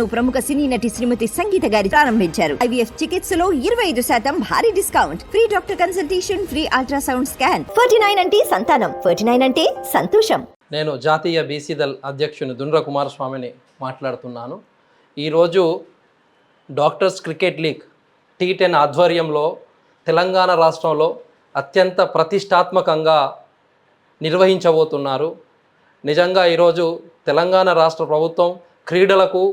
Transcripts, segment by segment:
ప్రముఖ సినీ నటి శ్రీమతి సంగీత గారి ప్రారంభించారు. ఐవీఎఫ్ చికిత్సలో ఇరవై ఐదు శాతం భారీ discount. Free doctor consultation free ultrasound scan. Forty nine అంటే సంతానం. ఫార్టీ నైన్ అంటే సంతోషం. నేను జాతీయ బీసీ దళ్ అధ్యక్షుని దుండ్ర కుమారస్వామిని మాట్లాడుతున్నాను. ఈరోజు doctors cricket league T ten ఆధ్వర్యంలో తెలంగాణ రాష్ట్రంలో అత్యంత ప్రతిష్టాత్మకంగా నిర్వహించబోతున్నారు. నిజంగా ఈరోజు తెలంగాణ రాష్ట్ర ప్రభుత్వం క్రీడలకు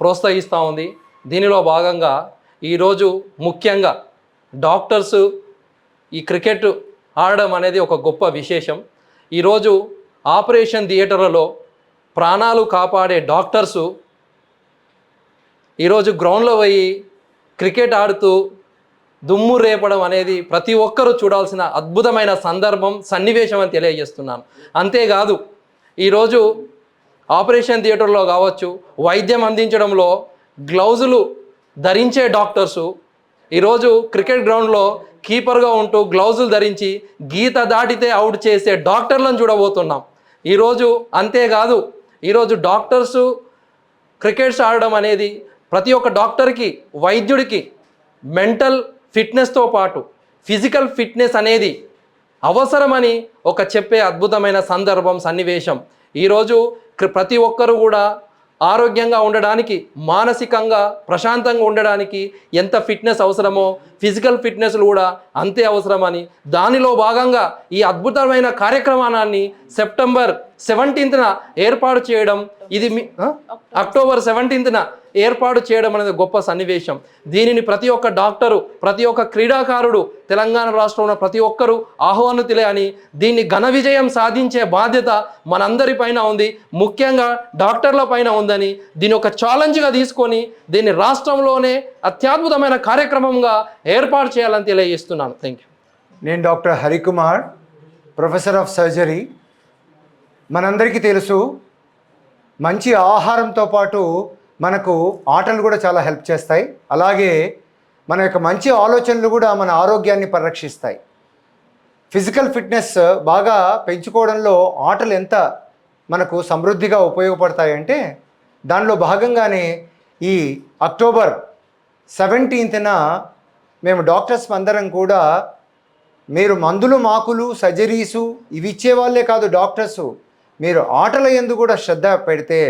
ప్రోత్సహిస్తూ ఉంది. దీనిలో భాగంగా ఈరోజు ముఖ్యంగా డాక్టర్స్ ఈ క్రికెట్ ఆడడం అనేది ఒక గొప్ప విశేషం. ఈరోజు ఆపరేషన్ థియేటర్లలో ప్రాణాలు కాపాడే డాక్టర్సు ఈరోజు గ్రౌండ్లో పోయి క్రికెట్ ఆడుతూ దుమ్ము రేపడం అనేది ప్రతి ఒక్కరూ చూడాల్సిన అద్భుతమైన సందర్భం సన్నివేశం అని తెలియజేస్తున్నాను. అంతేకాదు ఈరోజు ఆపరేషన్ థియేటర్లో కావచ్చు వైద్యం అందించడంలో గ్లౌజులు ధరించే డాక్టర్సు ఈరోజు క్రికెట్ గ్రౌండ్లో కీపర్గా ఉంటూ గ్లౌజులు ధరించి గీత దాటితే అవుట్ చేసే డాక్టర్లను చూడబోతున్నాం. ఈరోజు అంతేకాదు ఈరోజు డాక్టర్సు క్రికెట్స్ ఆడడం అనేది ప్రతి ఒక్క డాక్టర్కి వైద్యుడికి మెంటల్ ఫిట్నెస్తో పాటు ఫిజికల్ ఫిట్నెస్ అనేది అవసరమని ఒక చెప్పే అద్భుతమైన సందర్భం సన్నివేశం. ఈరోజు ప్రతి ఒక్కరూ కూడా ఆరోగ్యంగా ఉండడానికి మానసికంగా ప్రశాంతంగా ఉండడానికి ఎంత ఫిట్నెస్ అవసరమో ఫిజికల్ ఫిట్నెస్లు కూడా అంతే అవసరమని దానిలో భాగంగా ఈ అద్భుతమైన కార్యక్రమాన్ని సెప్టెంబర్ సెవెంటీన్త్న ఏర్పాటు చేయడం ఇది మీ? అక్టోబర్ సెవెంటీన్త్న ఏర్పాటు చేయడం అనేది గొప్ప సన్నివేశం. దీనిని ప్రతి ఒక్క డాక్టరు ప్రతి ఒక్క క్రీడాకారుడు తెలంగాణ రాష్ట్రంలో ఉన్న ప్రతి ఒక్కరూ ఆహ్వానుతులే అని దీన్ని ఘన విజయం సాధించే బాధ్యత మనందరిపైన ఉంది. ముఖ్యంగా డాక్టర్ల పైన ఉందని దీన్ని ఒక ఛాలెంజ్గా తీసుకొని దీన్ని రాష్ట్రంలోనే అత్యద్భుతమైన కార్యక్రమంగా ఏర్పాటు చేయాలని తెలియజేస్తున్నాను. థ్యాంక్ యూ నేను doctor Harikumar professor of surgery మనందరికీ తెలుసు మంచి ఆహారంతో పాటు మనకు ఆటలు కూడా చాలా హెల్ప్ చేస్తాయి. అలాగే మన యొక్క మంచి ఆలోచనలు కూడా మన ఆరోగ్యాన్ని పరిరక్షిస్తాయి. ఫిజికల్ ఫిట్నెస్ బాగా పెంచుకోవడంలో ఆటలు ఎంత మనకు సమృద్ధిగా ఉపయోగపడతాయంటే దానిలో భాగంగానే ఈ అక్టోబర్ సెవెంటీన్త్న మేము డాక్టర్స్ అందరం కూడా మీరు మందులు మాకులు సర్జరీసు ఇవి ఇచ్చే వాళ్ళే కాదు డాక్టర్సు. మీరు ఆటల ఎందు కూడా శ్రద్ధ పెడితే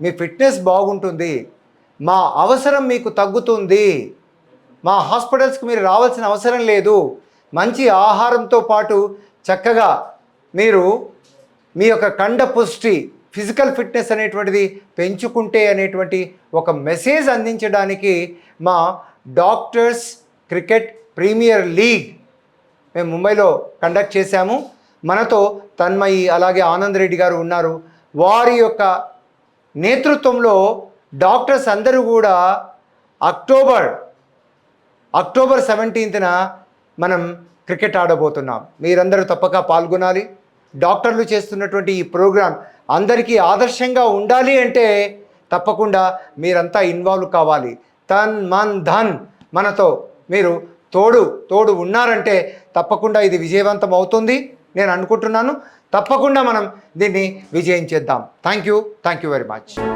మీ ఫిట్నెస్ బాగుంటుంది మా అవసరం మీకు తగ్గుతుంది మా హాస్పిటల్స్కి మీరు రావాల్సిన అవసరం లేదు మంచి ఆహారంతో పాటు చక్కగా మీరు మీ యొక్క కండ పుష్టి ఫిజికల్ ఫిట్నెస్ అనేటువంటిది పెంచుకుంటే అనేటువంటి ఒక మెసేజ్ అందించడానికి మా డాక్టర్స్ క్రికెట్ ప్రీమియర్ లీగ్ మేము ముంబైలో కండక్ట్ చేశాము. మనతో తన్మయి అలాగే ఆనంద్ రెడ్డి గారు ఉన్నారు. వారి యొక్క నేతృత్వంలో డాక్టర్స్ అందరూ కూడా అక్టోబర్ అక్టోబర్ సెవెంటీన్త్న మనం క్రికెట్ ఆడబోతున్నాం. మీరందరూ తప్పక పాల్గొనాలి. డాక్టర్లు చేస్తున్నటువంటి ఈ ప్రోగ్రాం అందరికీ ఆదర్శంగా ఉండాలి అంటే తప్పకుండా మీరంతా ఇన్వాల్వ్ కావాలి. తన్ మన్ ధన్ మనతో మీరు తోడు తోడు ఉన్నారంటే తప్పకుండా ఇది విజయవంతం అవుతుంది. నేను అనుకుంటున్నాను. తప్పకుండా మనం దీన్ని విజయం చేద్దాం. Thank you thank you very much